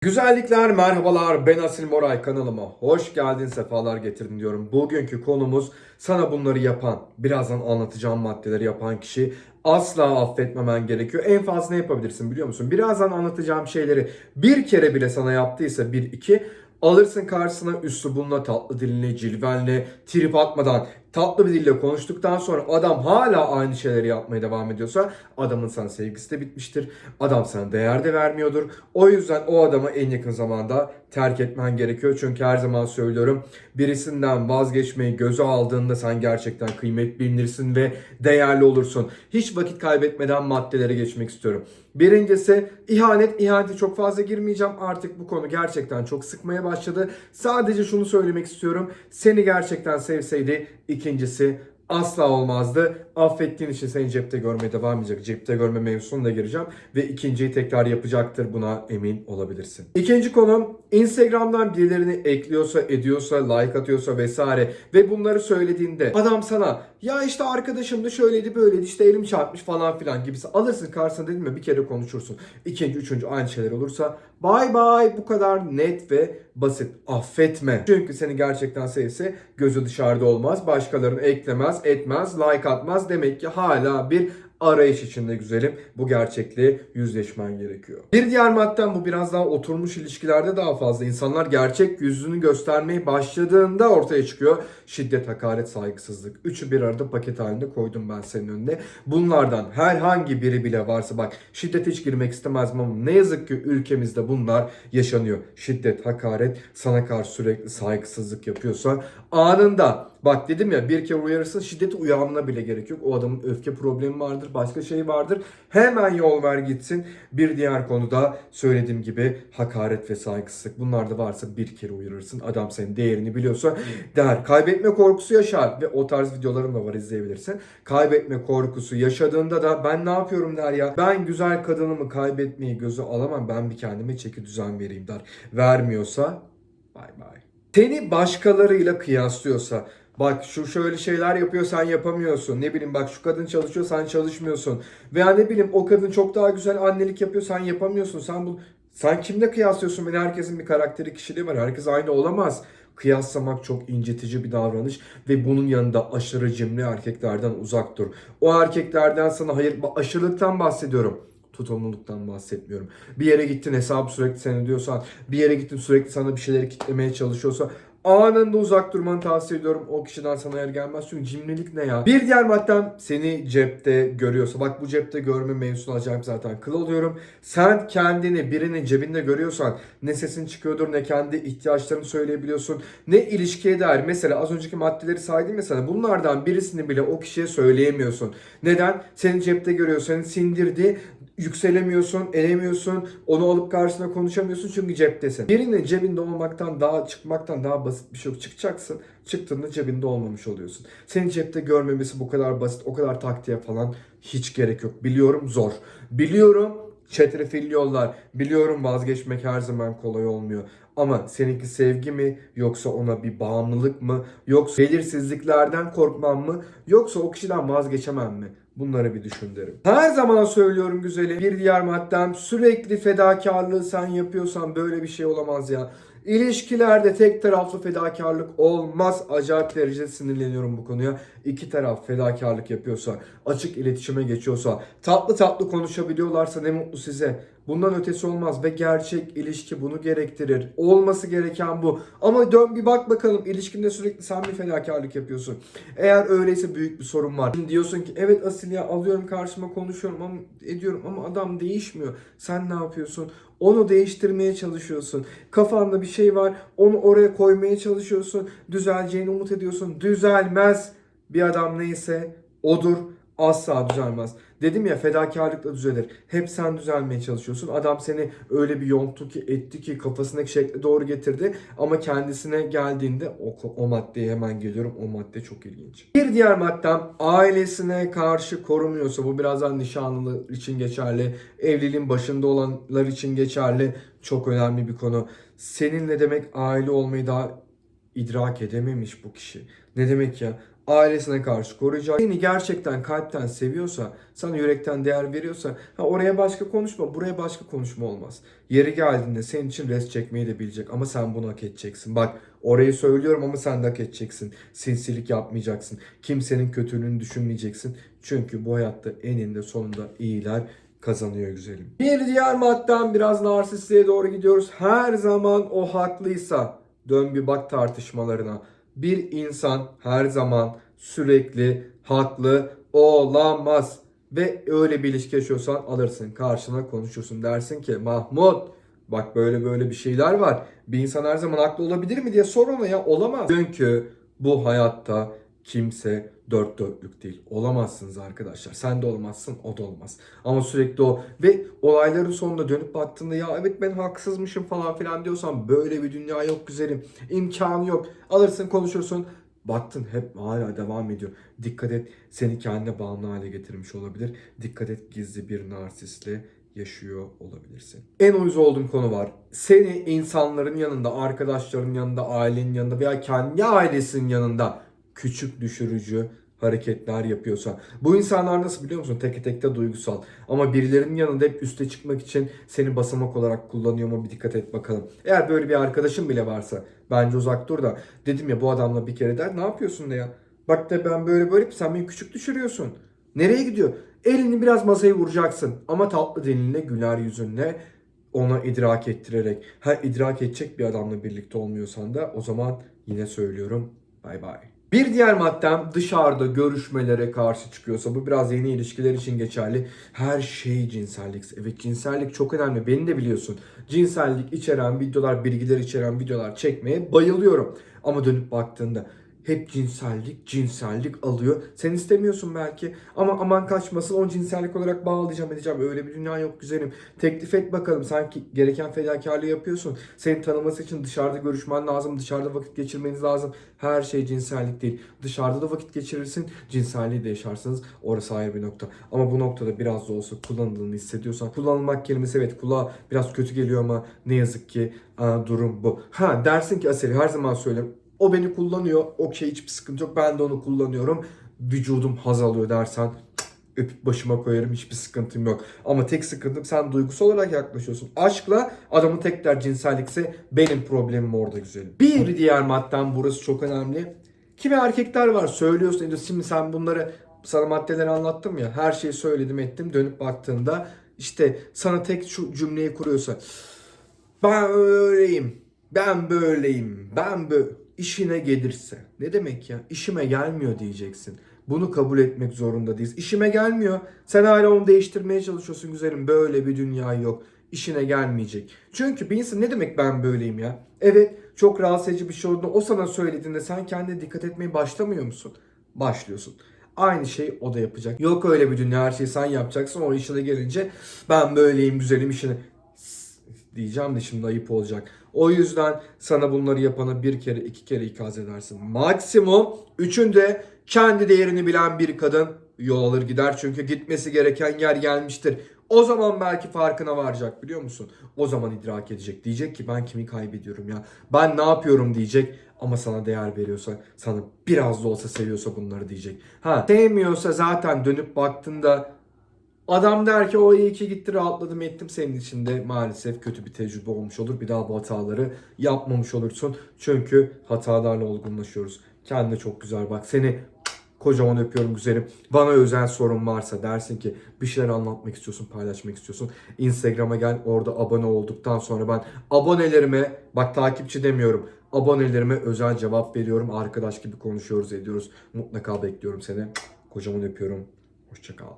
Güzellikler, merhabalar. Ben Asil Moray kanalıma. Hoş geldin, sefalar getirdin diyorum. Bugünkü konumuz sana bunları yapan, birazdan anlatacağım maddeleri yapan kişi asla affetmemen gerekiyor. En fazla ne yapabilirsin biliyor musun? Birazdan anlatacağım şeyleri bir kere bile sana yaptıysa bir iki alırsın karşısına üslubunla, tatlı dilinle, cilvenle, trip atmadan tatlı bir dille konuştuktan sonra adam hala aynı şeyleri yapmaya devam ediyorsa adamın sana sevgisi de bitmiştir. Adam sana değer de vermiyordur. O yüzden o adamı en yakın zamanda terk etmen gerekiyor. Çünkü her zaman söylüyorum birisinden vazgeçmeyi göze aldığında sen gerçekten kıymet bilinirsin ve değerli olursun. Hiç vakit kaybetmeden maddelere geçmek istiyorum. Birincisi ihanet. İhanete çok fazla girmeyeceğim. Artık bu konu gerçekten çok sıkmaya başladı. Sadece şunu söylemek istiyorum. Seni gerçekten sevseydi ikincisi asla olmazdı. Affettiğin için seni cepte görmeye devam edecek. Cepte görme mevzusuna da gireceğim. Ve ikinciyi tekrar yapacaktır. Buna emin olabilirsin. İkinci konum Instagram'dan birilerini ekliyorsa, ediyorsa, like atıyorsa vesaire ve bunları söylediğinde adam sana ya işte arkadaşım da şöyleydi böyleydi işte elim çarpmış falan filan gibisi alırsın karşısına dedim mi bir kere konuşursun. İkinci, üçüncü aynı şeyler olursa bye bye bu kadar net ve basit. Affetme. Çünkü seni gerçekten sevse gözü dışarıda olmaz. Başkalarını eklemez, etmez, like atmaz. Demek ki hala bir arayış içinde güzelim. Bu gerçekliğe yüzleşmen gerekiyor. Bir diğer maddem bu biraz daha oturmuş ilişkilerde daha fazla. insanlar gerçek yüzünü göstermeye başladığında ortaya çıkıyor. Şiddet, hakaret, saygısızlık. Üçü bir arada paket halinde koydum ben senin önüne. Bunlardan herhangi biri bile varsa bak şiddete hiç girmek istemezdim ama ne yazık ki ülkemizde bunlar yaşanıyor. Şiddet, hakaret, sana karşı sürekli saygısızlık yapıyorsa anında Bak dedim ya bir kere uyarırsın şiddete uyanına bile gerek yok. O adamın öfke problemi vardır, başka şey vardır. Hemen yol ver gitsin. Bir diğer konuda söylediğim gibi hakaret ve saygısızlık. Bunlar da varsa bir kere uyarırsın. Adam senin değerini biliyorsa der. Kaybetme korkusu yaşar ve o tarz videolarım da var izleyebilirsin. Kaybetme korkusu yaşadığında da ben ne yapıyorum der ya. Ben güzel kadınımı kaybetmeyi göze alamam. Ben bir kendime çeki düzen vereyim der. Vermiyorsa bay bay. Seni başkalarıyla kıyaslıyorsa Bak şu şöyle şeyler yapıyor sen yapamıyorsun. Ne bileyim bak şu kadın çalışıyor sen çalışmıyorsun. Veya ne bileyim o kadın çok daha güzel annelik yapıyor sen yapamıyorsun. Sen bu sen kimle kıyaslıyorsun? Beni herkesin bir karakteri kişiliği var. Herkes aynı olamaz. Kıyaslamak çok incitici bir davranış ve bunun yanında aşırı cimri erkeklerden uzak dur. O erkeklerden sana hayır aşırılıktan bahsediyorum tutumluluktan bahsetmiyorum. Bir yere gittin hesabı sürekli sen ödüyorsan, bir yere gittin sürekli sana bir şeyleri kitlemeye çalışıyorsa anında uzak durmanı tavsiye ediyorum. O kişiden sana yer gelmez. Çünkü cimrilik ne ya? Bir diğer maddem seni cepte görüyorsa. Bak bu cepte görme mevzusunu acayip zaten kıl oluyorum. Sen kendini birinin cebinde görüyorsan ne sesin çıkıyordur ne kendi ihtiyaçlarını söyleyebiliyorsun. Ne ilişkiye dair. Mesela az önceki maddeleri saydım ya sana. Bunlardan birisini bile o kişiye söyleyemiyorsun. Neden? Seni cepte görüyor. Seni sindirdi yükselemiyorsun, elemiyorsun, onu alıp karşısına konuşamıyorsun çünkü ceptesin. Birinin cebinde olmaktan daha çıkmaktan daha basit bir şey yok. Çıkacaksın, çıktığında cebinde olmamış oluyorsun. Senin cepte görmemesi bu kadar basit, o kadar taktiğe falan hiç gerek yok. Biliyorum zor. Biliyorum çetrefilli yollar. Biliyorum vazgeçmek her zaman kolay olmuyor. Ama seninki sevgi mi yoksa ona bir bağımlılık mı yoksa belirsizliklerden korkmam mı yoksa o kişiden vazgeçemem mi? Bunları bir düşün derim. Her zaman söylüyorum güzeli. Bir diğer maddem sürekli fedakarlığı sen yapıyorsan böyle bir şey olamaz ya. İlişkilerde tek taraflı fedakarlık olmaz. Acayip derecede sinirleniyorum bu konuya. İki taraf fedakarlık yapıyorsa, açık iletişime geçiyorsa, tatlı tatlı konuşabiliyorlarsa ne mutlu size. Bundan ötesi olmaz ve gerçek ilişki bunu gerektirir. Olması gereken bu. Ama dön bir bak bakalım ilişkinde sürekli sen bir fedakarlık yapıyorsun. Eğer öyleyse büyük bir sorun var. Şimdi diyorsun ki evet Asil ya alıyorum karşıma konuşuyorum ama ediyorum ama adam değişmiyor. Sen ne yapıyorsun? Onu değiştirmeye çalışıyorsun. Kafanda bir şey var. Onu oraya koymaya çalışıyorsun. Düzeleceğini umut ediyorsun. Düzelmez. Bir adam neyse odur. Asla düzelmez. Dedim ya fedakarlıkla düzelir. Hep sen düzelmeye çalışıyorsun. Adam seni öyle bir yonttu ki etti ki kafasındaki şekle doğru getirdi. Ama kendisine geldiğinde o, o maddeye hemen geliyorum. O madde çok ilginç. Bir diğer maddem ailesine karşı korumuyorsa bu birazdan nişanlılar için geçerli. Evliliğin başında olanlar için geçerli. Çok önemli bir konu. Senin ne demek aile olmayı daha idrak edememiş bu kişi. Ne demek ya? Ailesine karşı koruyacak. Seni gerçekten kalpten seviyorsa, sana yürekten değer veriyorsa ha oraya başka konuşma, buraya başka konuşma olmaz. Yeri geldiğinde senin için res çekmeyi de bilecek ama sen bunu hak edeceksin. Bak orayı söylüyorum ama sen de hak edeceksin. Sinsilik yapmayacaksın. Kimsenin kötülüğünü düşünmeyeceksin. Çünkü bu hayatta eninde sonunda iyiler kazanıyor güzelim. Bir diğer maddem biraz narsistliğe doğru gidiyoruz. Her zaman o haklıysa dön bir bak tartışmalarına. Bir insan her zaman sürekli haklı olamaz. Ve öyle bir ilişki yaşıyorsan alırsın karşına konuşursun dersin ki Mahmut bak böyle böyle bir şeyler var. Bir insan her zaman haklı olabilir mi diye sor ona ya olamaz. Çünkü bu hayatta kimse dört dörtlük değil. Olamazsınız arkadaşlar. Sen de olmazsın, o da olmaz. Ama sürekli o ve olayların sonunda dönüp baktığında ya evet ben haksızmışım falan filan diyorsan böyle bir dünya yok güzelim. İmkanı yok. Alırsın konuşursun. Baktın hep hala devam ediyor. Dikkat et seni kendine bağımlı hale getirmiş olabilir. Dikkat et gizli bir narsistle yaşıyor olabilirsin. En uyuz olduğum konu var. Seni insanların yanında, arkadaşların yanında, ailenin yanında veya kendi ailesinin yanında küçük düşürücü hareketler yapıyorsa. Bu insanlar nasıl biliyor musun? Teke tekte duygusal. Ama birilerinin yanında hep üste çıkmak için seni basamak olarak kullanıyor mu bir dikkat et bakalım. Eğer böyle bir arkadaşın bile varsa bence uzak dur da. Dedim ya bu adamla bir kere der ne yapıyorsun de ya. Bak de ben böyle böyle sen beni küçük düşürüyorsun. Nereye gidiyor? Elini biraz masaya vuracaksın. Ama tatlı dilinle güler yüzünle ona idrak ettirerek. Ha idrak edecek bir adamla birlikte olmuyorsan da o zaman yine söylüyorum bay bay. Bir diğer maddem dışarıda görüşmelere karşı çıkıyorsa bu biraz yeni ilişkiler için geçerli. Her şey cinsellik. Evet cinsellik çok önemli. Beni de biliyorsun. Cinsellik içeren videolar, bilgiler içeren videolar çekmeye bayılıyorum. Ama dönüp baktığında hep cinsellik, cinsellik alıyor. Sen istemiyorsun belki ama aman kaçmasın o cinsellik olarak bağlayacağım edeceğim. Öyle bir dünya yok güzelim. Teklif et bakalım sanki gereken fedakarlığı yapıyorsun. Seni tanıması için dışarıda görüşmen lazım. Dışarıda vakit geçirmeniz lazım. Her şey cinsellik değil. Dışarıda da vakit geçirirsin. Cinselliği de yaşarsınız. Orası ayrı bir nokta. Ama bu noktada biraz da olsa kullanıldığını hissediyorsan. Kullanılmak kelimesi evet kulağa biraz kötü geliyor ama ne yazık ki durum bu. Ha dersin ki Aseli her zaman söylerim. O beni kullanıyor. Okey hiçbir sıkıntı yok. Ben de onu kullanıyorum. Vücudum haz alıyor dersen öpüp başıma koyarım hiçbir sıkıntım yok. Ama tek sıkıntım sen duygusal olarak yaklaşıyorsun. Aşkla adamın tek der cinsellikse benim problemim orada güzelim. Bir diğer maddem burası çok önemli. Kimi erkekler var söylüyorsun ediyorsun. Şimdi sen bunları sana maddeleri anlattım ya. Her şeyi söyledim ettim. Dönüp baktığında işte sana tek şu cümleyi kuruyorsa. Ben öyleyim. Ben böyleyim. Ben böyle işine gelirse. Ne demek ya? İşime gelmiyor diyeceksin. Bunu kabul etmek zorunda değiliz. İşime gelmiyor. Sen hala onu değiştirmeye çalışıyorsun güzelim. Böyle bir dünya yok. İşine gelmeyecek. Çünkü bir insan ne demek ben böyleyim ya? Evet çok rahatsız edici bir şey olduğunda o sana söylediğinde sen kendine dikkat etmeye başlamıyor musun? Başlıyorsun. Aynı şey o da yapacak. Yok öyle bir dünya her şeyi sen yapacaksın. O işine gelince ben böyleyim güzelim işine diyeceğim de şimdi ayıp olacak. O yüzden sana bunları yapana bir kere iki kere ikaz edersin. Maksimum üçünde kendi değerini bilen bir kadın yol alır gider. Çünkü gitmesi gereken yer gelmiştir. O zaman belki farkına varacak biliyor musun? O zaman idrak edecek. Diyecek ki ben kimi kaybediyorum ya. Ben ne yapıyorum diyecek. Ama sana değer veriyorsa, sana biraz da olsa seviyorsa bunları diyecek. Ha sevmiyorsa zaten dönüp baktığında Adam der ki o iyi ki gitti rahatladım ettim senin için de maalesef kötü bir tecrübe olmuş olur. Bir daha bu hataları yapmamış olursun. Çünkü hatalarla olgunlaşıyoruz. Kendine çok güzel bak. Seni kocaman öpüyorum güzelim. Bana özel sorun varsa dersin ki bir şeyler anlatmak istiyorsun, paylaşmak istiyorsun. Instagram'a gel orada abone olduktan sonra ben abonelerime bak takipçi demiyorum. Abonelerime özel cevap veriyorum. Arkadaş gibi konuşuyoruz ediyoruz. Mutlaka bekliyorum seni. Kocaman öpüyorum. Hoşçakal.